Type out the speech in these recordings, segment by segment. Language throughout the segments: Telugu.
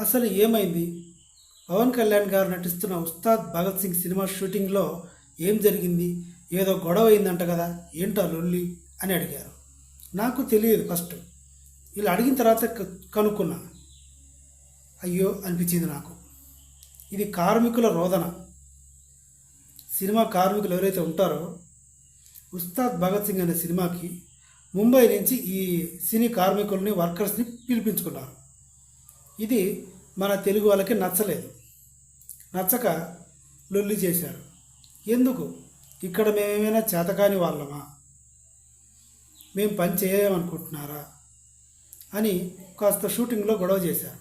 అసలు ఏమైంది? పవన్ కళ్యాణ్ గారు నటిస్తున్న ఉస్తాద్ భగత్ సింగ్ సినిమా షూటింగ్లో ఏం జరిగింది? ఏదో గొడవ అయిందంట కదా ఏంటో లొల్లి అని అడిగారు. నాకు తెలియదు ఫస్ట్. వీళ్ళు అడిగిన తర్వాత కనుక్కున్నా. అయ్యో అనిపించింది నాకు. ఇది కార్మికుల రోదన. సినిమా కార్మికులు ఎవరైతే ఉంటారో ఉస్తాద్ భగత్ సింగ్ అనే సినిమాకి ముంబై నుంచి ఈ సినీ కార్మికుల్ని వర్కర్స్ని పిలిపించుకున్నారు. ఇది మన తెలుగు వాళ్ళకి నచ్చలేదు. నచ్చక లొల్లి చేశారు. ఎందుకు? ఇక్కడ మేమేమైనా చేతకాని వాళ్ళమా? మేము పని చేయమనుకుంటున్నారా అని కాస్త షూటింగ్లో గొడవ చేశారు.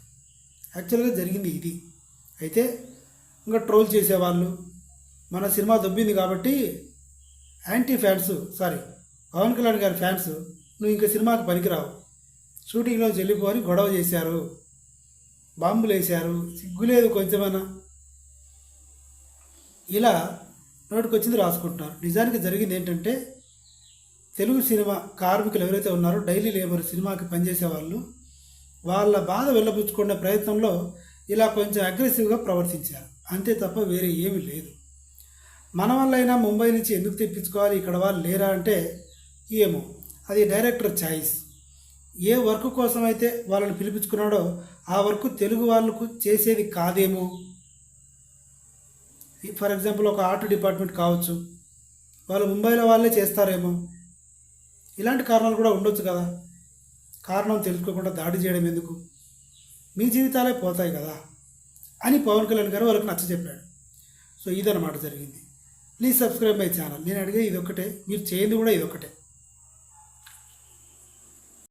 యాక్చువల్గా జరిగింది ఇది. అయితే ఇంకా ట్రోల్ చేసేవాళ్ళు. మన సినిమా దొబ్బింది కాబట్టి anti fans sorry Pawan Kalyan గారి ఫ్యాన్స్ నువ్వు ఇంకా సినిమాకి పనికిరావు. షూటింగ్లో చెల్లిపోని గొడవ చేశారు. బాంబులు వేశారు సిగ్గులేదు కొంచెమన్నా. ఇలా నోటికొచ్చింది రాసుకుంటున్నారు. నిజానికి జరిగింది ఏంటంటే తెలుగు సినిమా కార్మికులు ఎవరైతే ఉన్నారో డైలీ లేబర్ సినిమాకి పనిచేసే వాళ్ళు వాళ్ళ బాధ వెళ్ళబుచ్చుకునే ప్రయత్నంలో ఇలా కొంచెం అగ్రెసివ్గా ప్రవర్తించారు. అంతే తప్ప వేరే ఏమీ లేదు. మన వల్లైనా ముంబై నుంచి ఎందుకు తెప్పించుకోవాలి? ఇక్కడ వాళ్ళు లేరా అంటే ఏమో. అది డైరెక్టర్ ఛాయిస్ ఏ వర్క్ కోసం అయితే వాళ్ళని పిలిపించుకున్నాడో ఆ వర్క్ తెలుగు వాళ్ళకు చేసేది కాదేమో? ఫర్ ఎగ్జాంపుల్ ఒక ఆర్ట్ డిపార్ట్మెంట్ కావచ్చు. వాళ్ళు ముంబైలో వాళ్ళే చేస్తారేమో? ఇలాంటి కారణాలు కూడా ఉండొచ్చు కదా. కారణం తెలుసుకోకుండా దాడి చేయడం ఎందుకు? మీ జీవితాలే పోతాయి కదా అని పవన్ కళ్యాణ్ గారు వాళ్ళకి నచ్చ చెప్పాడు. సో ఇదన్నమాట జరిగింది. ప్లీజ్ సబ్స్క్రైబ్ మై ఛానల్ నేను అడిగే ఇది ఒక్కటే మీరు చేయండి కూడా ఇది ఒక్కటే